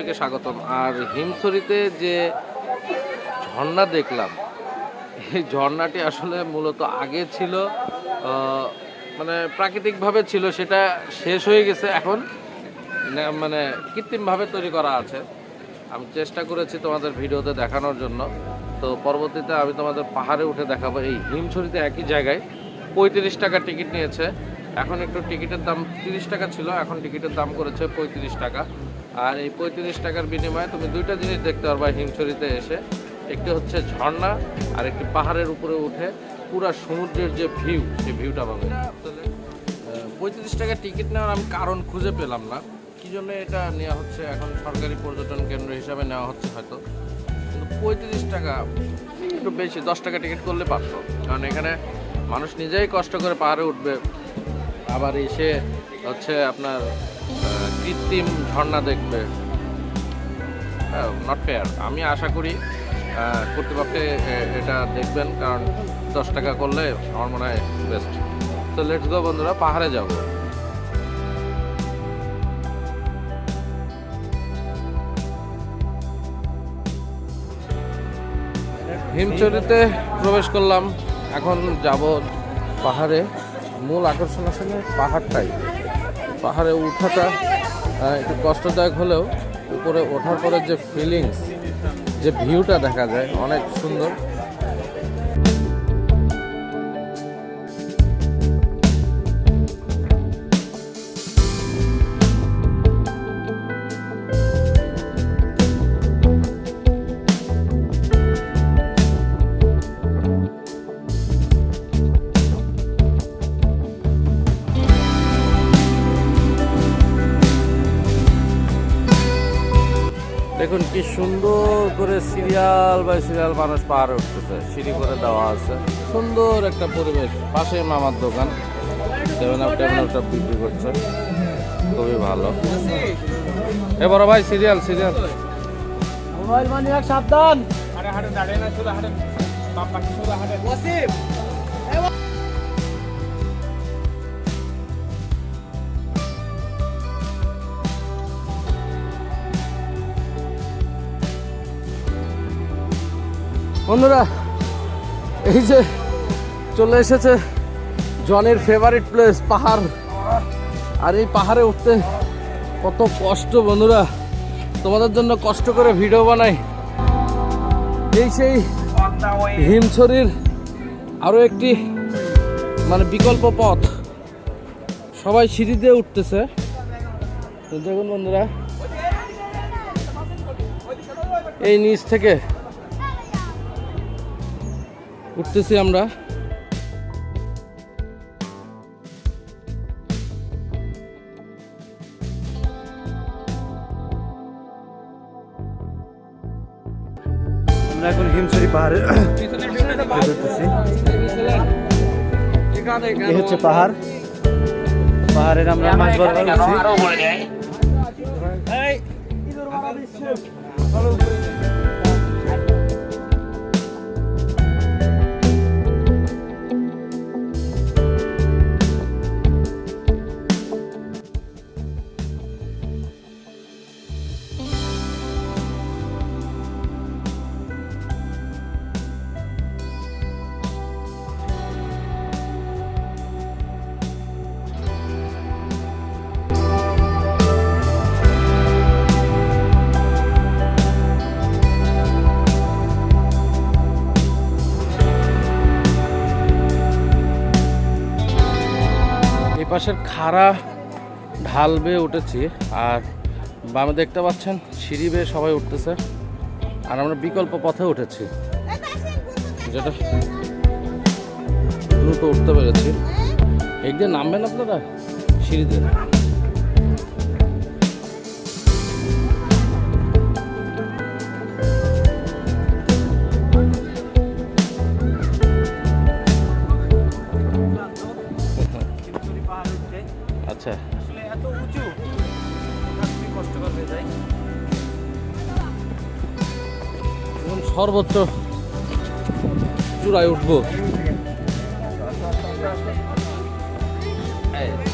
সবাইকে স্বাগতম। আর হিমসরিতে যে ঝর্ণা দেখলাম, এই ঝর্ণাটি আসলে মূলত আগে ছিল মানে প্রাকৃতিকভাবে ছিল, সেটা শেষ হয়ে গেছে এখন। মানে কৃত্রিমভাবে তৈরি করা আছে। আমি চেষ্টা করেছি তোমাদের ভিডিওতে দেখানোর জন্য। তো পরবর্তীতে আমি তোমাদের পাহাড়ে উঠে দেখাবো। এই হিমছড়িতে একই জায়গায় পঁয়ত্রিশ টাকা টিকিট নিয়েছে। এখন একটু টিকিটের দাম তিরিশ টাকা ছিল, এখন টিকিটের দাম করেছে পঁয়ত্রিশ টাকা। আর এই পঁয়ত্রিশ টাকার বিনিময়ে তুমি দুইটা জিনিস দেখতে পারবা হিমছড়িতে এসে। একটি হচ্ছে ঝর্ণা, আর একটি পাহাড়ের উপরে উঠে পুরা সমুদ্রের যে ভিউ, সেই ভিউটা পাবে। পঁয়ত্রিশ টাকা টিকিট নেওয়ার আমি কারণ খুঁজে পেলাম না। কি জন্য এটা নেওয়া হচ্ছে এখন সরকারি পর্যটন কেন্দ্র হিসাবে নেওয়া হচ্ছে হয়তো। কিন্তু পঁয়ত্রিশ টাকা, একটু বেশি, দশ টাকা টিকিট করলে পারতো কারণ এখানে মানুষ নিজেই কষ্ট করে পাহাড়ে উঠবে। আবার এসে হচ্ছে আপনার কৃত্রিম ঝর্ণা দেখবে। নট ফেয়ার আমি আশা করি কর্তৃপক্ষে এটা দেখবেন, কারণ দশ টাকা করলে আমার মনে হয় বেস্ট তো লেটস গো বন্ধুরা, পাহাড়ে যাব। হিমচরিতে প্রবেশ করলাম। এখন যাব পাহাড়ে। মূল আকর্ষণ আসলে পাহাড়টাই। পাহাড়ে উঠাটা একটু কষ্টদায়ক হলেও উপরে ওঠার পরে যে ফিলিংস যে ভিউটা দেখা যায়, অনেক সুন্দর। দেখুন কি সুন্দর করে সিরিয়াল বাই সিরিয়াল মানুষ পাহাড়ে উঠতেছে সিঁড়ি করে দেওয়া আছে। সুন্দর একটা পরিবেশ। পাশে মামার দোকান। সেভেন আপ টেভেন আপটা বিক্রি করছে। খুবই ভালো। এ বড় ভাই সিরিয়াল সিরিয়াল। মোবাইল মানি এক সাবধান। বন্ধুরা, এই যে চলে এসেছে জনের ফেভারিট প্লেস পাহাড়। আর এই পাহাড়ে উঠতে কত কষ্ট বন্ধুরা। তোমাদের জন্য কষ্ট করে ভিডিও বানাই। এই সেই হিমছড়ির আরও একটি মানে বিকল্প পথ। সবাই সিঁড়ি দিয়ে উঠতেছে। দেখুন বন্ধুরা, এই নিচ থেকে উঠতেছি আমরা। আমরা এখন হিমছড়ি পাহাড়ে এই হচ্ছে পাহাড়। পাহাড়ের আমরা মাছ বরাবর উঠছি। পাশের খাড়া ঢাল বেয়ে উঠেছি আর বামে দেখতে পাচ্ছেন সিঁড়ি বেয়ে সবাই উঠতেছে। আর আমরা বিকল্প পথে উঠেছি। যেটা দ্রুত উঠতে পেরেছি। একদিন নামবেন আপনারা? সিঁড়িতে আচ্ছা। আসলে এত উঁচু কষ্টকর হয়ে যায়। সর্বোচ্চ চূড়ায় উঠবো। এই।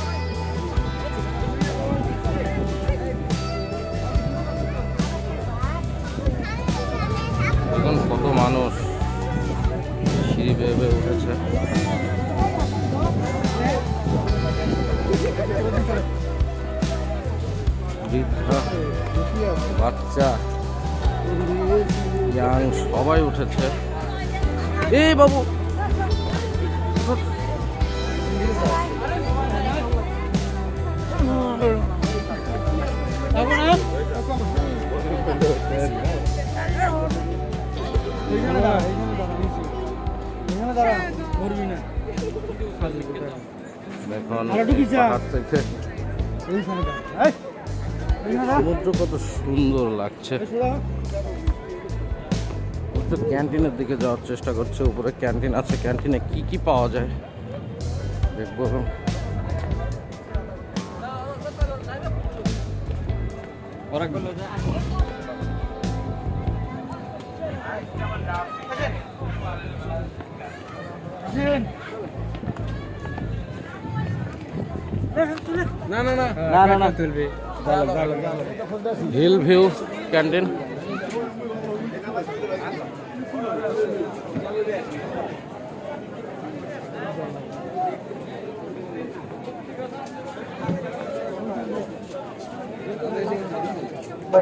বৃদ্ধা বাচ্চা ইয়াং সবাই উঠেছে। এই বাবু! পাহাড় থেকে। সমুদ্র কত সুন্দর লাগছে। তো ক্যান্টিনের দিকে যাওয়ার চেষ্টা করছে উপরে ক্যান্টিন আছে। ক্যান্টিনে কি কি পাওয়া যায়? দেখব। না না। না না না। তুলবে। হিল ভিউ ক্যান্টিন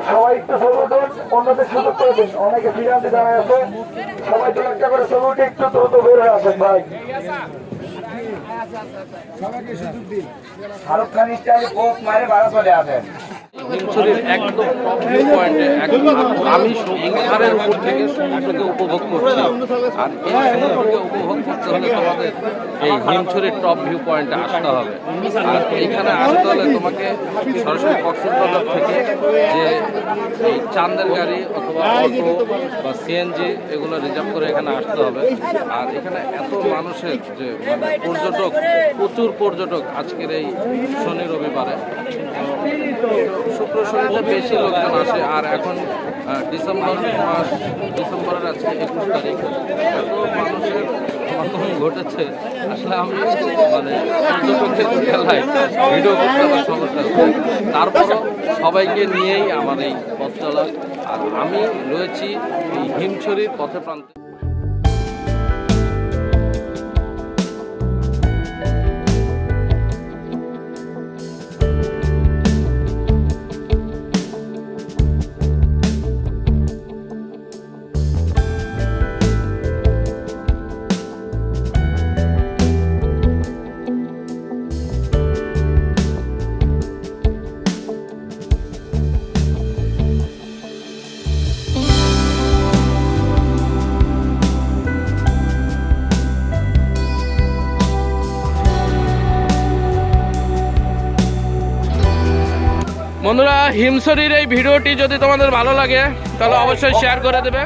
সবাই একটু সবুজ হন অন্যদের সুযোগ করে দিন। অনেকে ফিরান্তে দাঁড়ায় আছে। সবাই দু একটা করে সবুজ একটু দ্রুত বের হয়ে আসেন, ভাই। শাহরুখ খান স্টাইলে কোপ মারে ভাড়া চলে আসেন হিমছড়ির একদম টপ পয়েন্টে একদম আমি পাহাড়ের উপর থেকে সমুদ্রকে উপভোগ করছি। আর এই সমুদ্রকে উপভোগ করতে হলে তোমাদের এই হিমছড়ির টপ ভিউ পয়েন্টে আসতে হবে। আর এইখানে আসতে হলে তোমাকে সরাসরি কক্সবাজার থেকে যে এই চান্দের গাড়ি অথবা অটো বা সিএনজি এগুলো রিজার্ভ করে এখানে আসতে হবে। আর এখানে এত মানুষের যে মানে পর্যটক, প্রচুর পর্যটক আজকের এই শনি রবিবারে। শুক্র শনিতে বেশি লোকজন আসে, আর এখন ডিসেম্বর মাস, ডিসেম্বরের আজকে একুশ তারিখ। এত মানুষের সমাগম ঘটেছে। আসলে আমি মানে পর্যটকদের খেলায় ভিডিও করতে আমার সমস্যা তারপরও সবাইকে নিয়েই আমার এই পথ চলা। আর আমি রয়েছি এই হিমছড়ির পথে প্রান্তে। বন্ধুরা হিমসরির এই ভিডিওটি যদি তোমাদের ভালো লাগে তাহলে অবশ্যই শেয়ার করে দেবে।